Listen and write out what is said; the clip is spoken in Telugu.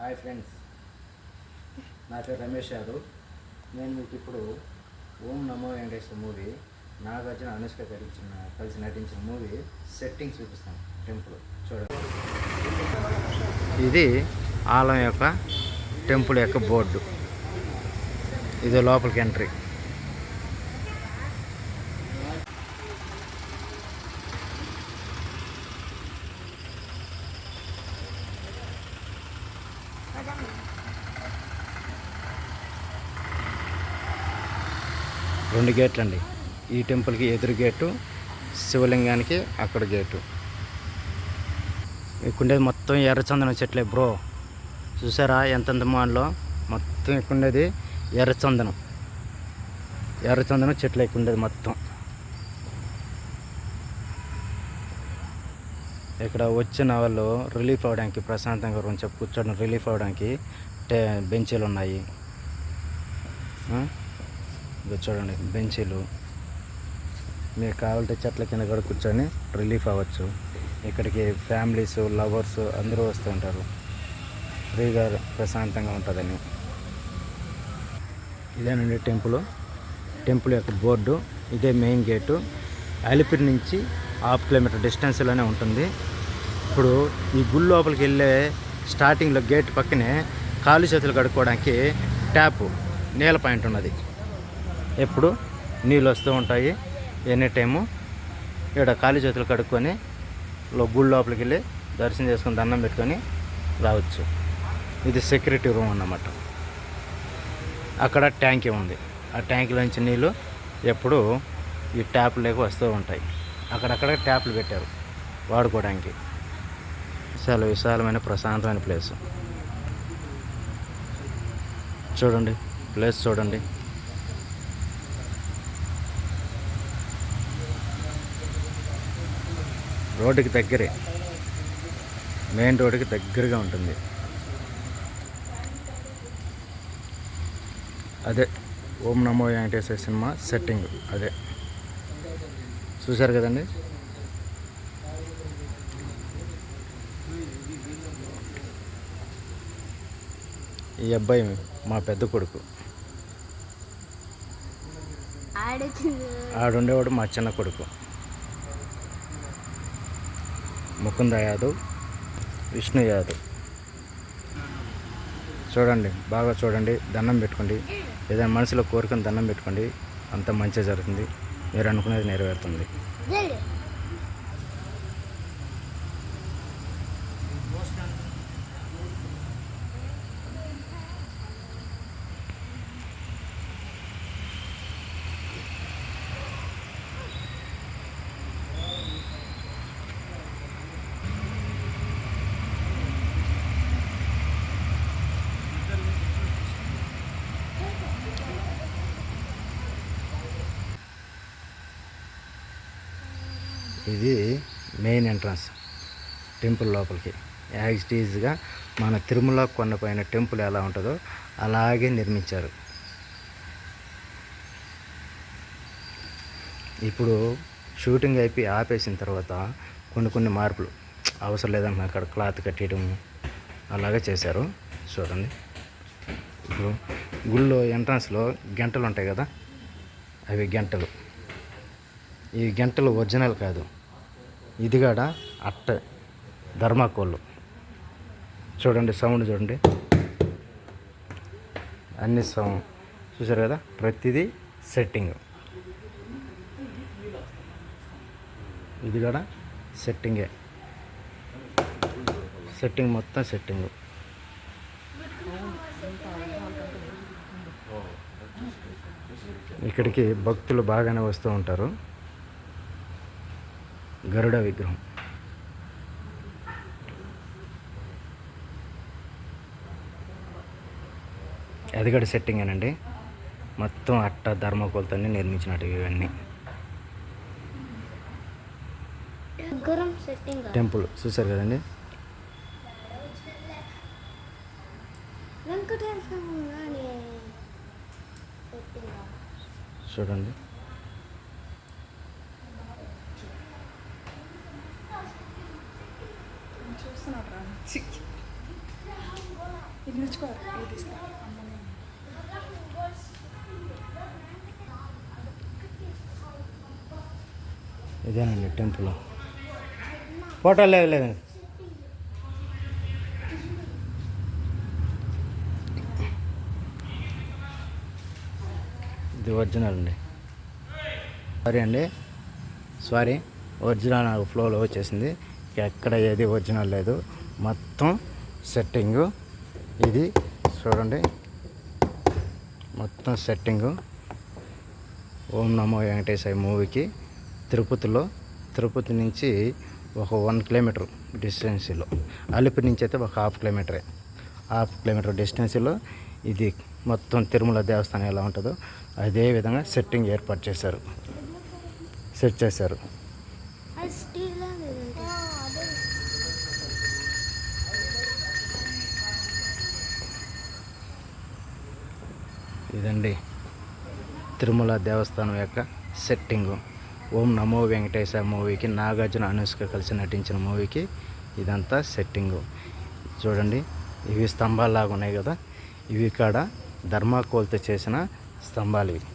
Hi friends. నా పేరు రమేష్ గారు నేను మీకు ఇప్పుడు ఓం నమో వెంకటేశ్వర మూవీ నాగార్జున అనుష్క కలిసిన కలిసి నటించిన మూవీ సెట్టింగ్ చూపిస్తాను టెంపుల్ చూడండి. ఇది ఆలయం యొక్క టెంపుల్ యొక్క బోర్డు. ఇది లోపలికి ఎంట్రీ. రెండు గేట్లు అండి ఈ టెంపుల్కి ఎదురు గేటు శివలింగానికి అక్కడ గేటు. ఇక్కడుండేది మొత్తం ఎర్రచందనం చెట్లే బ్రో. చూసారా ఎంతెంత మాన్లో మొత్తం ఇక్కడుండేది ఎర్రచందనం. ఎర్రచందనం చెట్లు ఎక్కువ ఉండేది మొత్తం. ఇక్కడ వచ్చిన వాళ్ళు రిలీఫ్ అవ్వడానికి ప్రశాంతంగా కొంచెం కూర్చోవడం రిలీఫ్ అవ్వడానికి టే బెంచీలు ఉన్నాయి ఆ? చూడండి బెంచీలు. మీకు కావాలంటే చెట్ల కింద కూడా కూర్చొని రిలీఫ్ అవ్వచ్చు. ఇక్కడికి ఫ్యామిలీస్ లవర్స్ అందరూ వస్తూ ఉంటారు. ఫ్రీగా ప్రశాంతంగా ఉంటుందని. ఇదేనండి టెంపుల్. టెంపుల్ యొక్క బోర్డు ఇదే మెయిన్ గేటు. అలిపిరి నుంచి హాఫ్ కిలోమీటర్ డిస్టెన్స్లోనే ఉంటుంది. ఇప్పుడు ఈ గుడి లోపలికి వెళ్ళే స్టార్టింగ్లో గేట్ పక్కనే కాలు చేతులు కడుక్కోవడానికి ట్యాప్ నీళ్ళ పాయింట్ ఉన్నది. ఎప్పుడు నీళ్ళు వస్తూ ఉంటాయి. ఎనీ టైము ఇక్కడ ఖాళీ చేతులు కడుక్కొని లో గుడి లోపలికి వెళ్ళి దర్శనం చేసుకొని దండం పెట్టుకొని రావచ్చు. ఇది సెక్యూరిటీ రూమ్ అన్నమాట. అక్కడ ట్యాంకీ ఉంది. ఆ ట్యాంకీలోంచి నీళ్ళు ఎప్పుడు ఈ ట్యాప్లోకి వస్తూ ఉంటాయి. అక్కడక్కడ ట్యాప్లు పెట్టారు వాడుకోవడానికి. చాలా విశాలమైన ప్రశాంతమైన ప్లేస్. చూడండి ప్లేస్ చూడండి. రోడ్డుకి దగ్గరే. మెయిన్ రోడ్డుకి దగ్గరగా ఉంటుంది. అదే ఓం నమో వెంకటేశ్వర సినిమా సెట్టింగ్. అదే. చూశారు కదండి? ఈ అబ్బాయి మా పెద్ద కొడుకు. ఆడుండేవాడు మా చిన్న కొడుకు. ముకుంద యాదవ్ విష్ణు యాదవ్. చూడండి బాగా చూడండి దండం పెట్టుకోండి. ఏదైనా మనసులో కోరికను దండం పెట్టుకోండి. అంత మంచిగా జరుగుతుంది. మీరు అనుకునేది నెరవేరుతుంది. ఇది మెయిన్ ఎంట్రన్స్ టెంపుల్ లోపలికి. యాక్సిటీజ్గా మన తిరుమల కొండపైన టెంపుల్ ఎలా ఉంటుందో అలాగే నిర్మించారు. ఇప్పుడు షూటింగ్ అయిపోయి ఆపేసిన తర్వాత కొన్ని కొన్ని మార్పులు. అవసరం లేదన్నా అక్కడ క్లాత్ కట్టేయడం అలాగే చేశారు. చూడండి. ఇప్పుడు గుళ్ళో ఎంట్రన్స్లో గంటలు ఉంటాయి కదా? అవి గంటలు. ఈ గంటలు ఒరిజినల్ కాదు. ఇది కూడా అట్ట. ధర్మాకోళ్ళు. చూడండి సౌండ్ చూడండి. అన్ని సౌండ్ చూసారు కదా? ప్రతిదీ సెట్టింగ్. ఇది కూడా సెట్టింగే. సెట్టింగ్ మొత్తం సెట్టింగ్. ఇక్కడికి భక్తులు బాగానే వస్తూ ఉంటారు. గరుడ విగ్రహం. అది కూడా సెట్టింగేనండి మొత్తం అట్ట ధర్మకోలతో నిర్మించినట్టు ఇవన్నీ. సెట్టింగ్ టెంపుల్ చూసారు కదండి? సెట్టింగ్ చూడండి. ఇది ఇది ఇస్తా ఇదేనండి టెంపుల్. ఫోటో లేదు లేదండి ఇది ఒరిజినల్ అండి. సారీ అండి. సారీ ఒరిజినల్ నాకు ఫ్లోలో వచ్చేసింది. ఎక్కడ ఏది ఒరిజినల్ లేదు. మొత్తం సెట్టింగు ఇది చూడండి. మొత్తం సెట్టింగు. ఓం నమో వెంకటేశ్వర మూవీకి తిరుపతిలో తిరుపతి నుంచి ఒక వన్ కిలోమీటర్ డిస్టెన్సీలో. అలిపిరి నుంచి అయితే ఒక హాఫ్ కిలోమీటరే. హాఫ్ కిలోమీటర్ డిస్టెన్సీలో ఇది మొత్తం తిరుమల దేవస్థానం ఎలా ఉంటుందో అదే విధంగా సెట్టింగ్ ఏర్పాటు చేశారు. సెట్ చేశారు అది స్టీల్ లేదంటే ఇదండి తిరుమల దేవస్థానం యొక్క సెట్టింగు. ఓం నమో వెంకటేశ మూవీకి నాగార్జున అనుష్క కలిసి నటించిన మూవీకి ఇదంతా సెట్టింగు. చూడండి ఇవి స్తంభాల్లాగా ఉన్నాయి కదా. ఇవి కాడ ధర్మాకోల్తో చేసిన స్తంభాలు ఇవి.